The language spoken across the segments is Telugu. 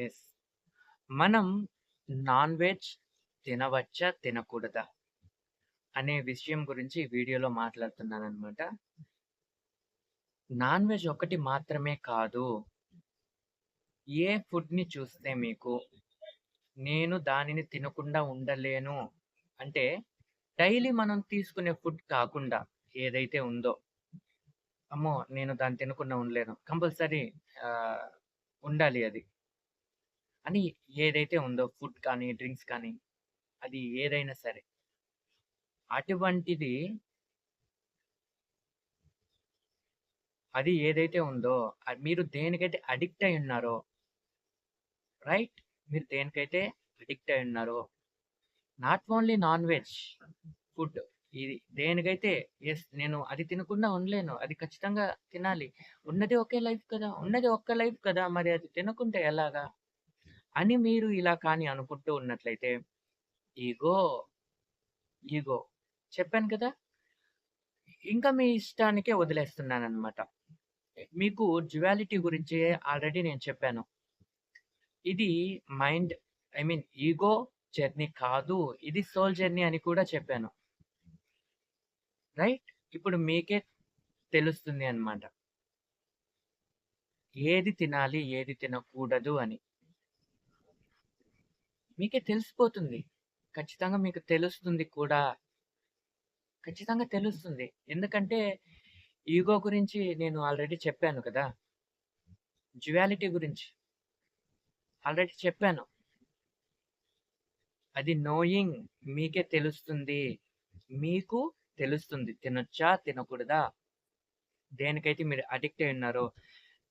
ఎస్ మనం నాన్ వెజ్ తినవచ్చా? తినకూడదా? అనే విషయం గురించి ఈ వీడియోలో మాట్లాడుతున్నాననమాట. నాన్ వెజ్ ఒకటి మాత్రమే కాదు. ఏ ఫుడ్‌ని చూస్తే మీకు నేను దానిని తినకుండా ఉండలేను అంటే డైలీ మనం తీసుకునే ఫుడ్ కాకుండా ఏదైతే ఉందో, అమ్మో! నేను దాన్ని తినకుండా ఉండలేను. కంపల్సరీ ఉండాలి అది. అని ఏదైతే ఉందో ఫుడ్ కానీ, డ్రింక్స్ కానీ అది ఏదైనా సరే. అటువంటిది అది ఏదైతే ఉందో అది మీరు దేనికైతే అడిక్ట్ అయి ఉన్నారో రైట్? మీరు దేనికైతే అడిక్ట్ అయి ఉన్నారో not only non veg food ఇది దేనికైతే ఎస్ నేను అది తినకుండా ఉండలేను. అది ఖచ్చితంగా తినాలి. ఉన్నది ఒకే లైఫ్ కదా! ఉన్నది ఒక్క లైఫ్ కదా! మరి అది తినకుంటే ఎలాగా? అని మీరు ఇలా కానీ అనుకుంటూ ఉన్నట్లయితే ఈగో ఈగో చెప్పాను కదా! ఇంకా మీ ఇష్టానికే వదిలేస్తున్నాను అనమాట మీకు డ్యుయాలిటీ గురించి ఆల్రెడీ నేను చెప్పాను. ఇది mind I mean ego journey కాదు. ఇది సోల్ జర్నీ అని కూడా చెప్పాను. రైట్? ఇప్పుడు మీకే తెలుస్తుంది అన్నమాట. ఏది తినాలి? ఏది తినకూడదు అని. మీకే తెలిసిపోతుంది. ఖచ్చితంగా మీకు తెలుస్తుంది కూడా. ఖచ్చితంగా తెలుస్తుంది. ఎందుకంటే ఈగో గురించి నేను ఆల్రెడీ చెప్పాను కదా! జ్యువాలిటీ గురించి. ఆల్రెడీ చెప్పాను. అది నోయింగ్ మీకే తెలుస్తుంది. మీకు తెలుస్తుంది. తినొచ్చా? తినకూడదా? దేనికైతే మీరు అడిక్ట్ అయి ఉన్నారో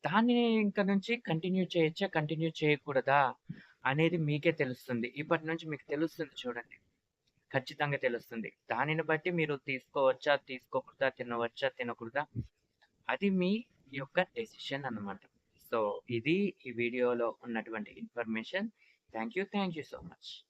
దాన్ని ఇంకా నుంచి కంటిన్యూ చేయొచ్చా? కంటిన్యూ చేయకూడదా? అనేది మీకే తెలుస్తుంది. ఇప్పటి నుంచి మీకు తెలుస్తుంది చూడండి. ఖచ్చితంగా తెలుస్తుంది. దానిని బట్టి మీరు తీసుకోవచ్చా? తీసుకోకూడదా? తినవచ్చా? తినకూడదా? అది మీ యొక్క డెసిషన్ అన్నమాట. సో, ఇది ఈ వీడియోలో ఉన్నటువంటి information. Thank you. Thank you so much.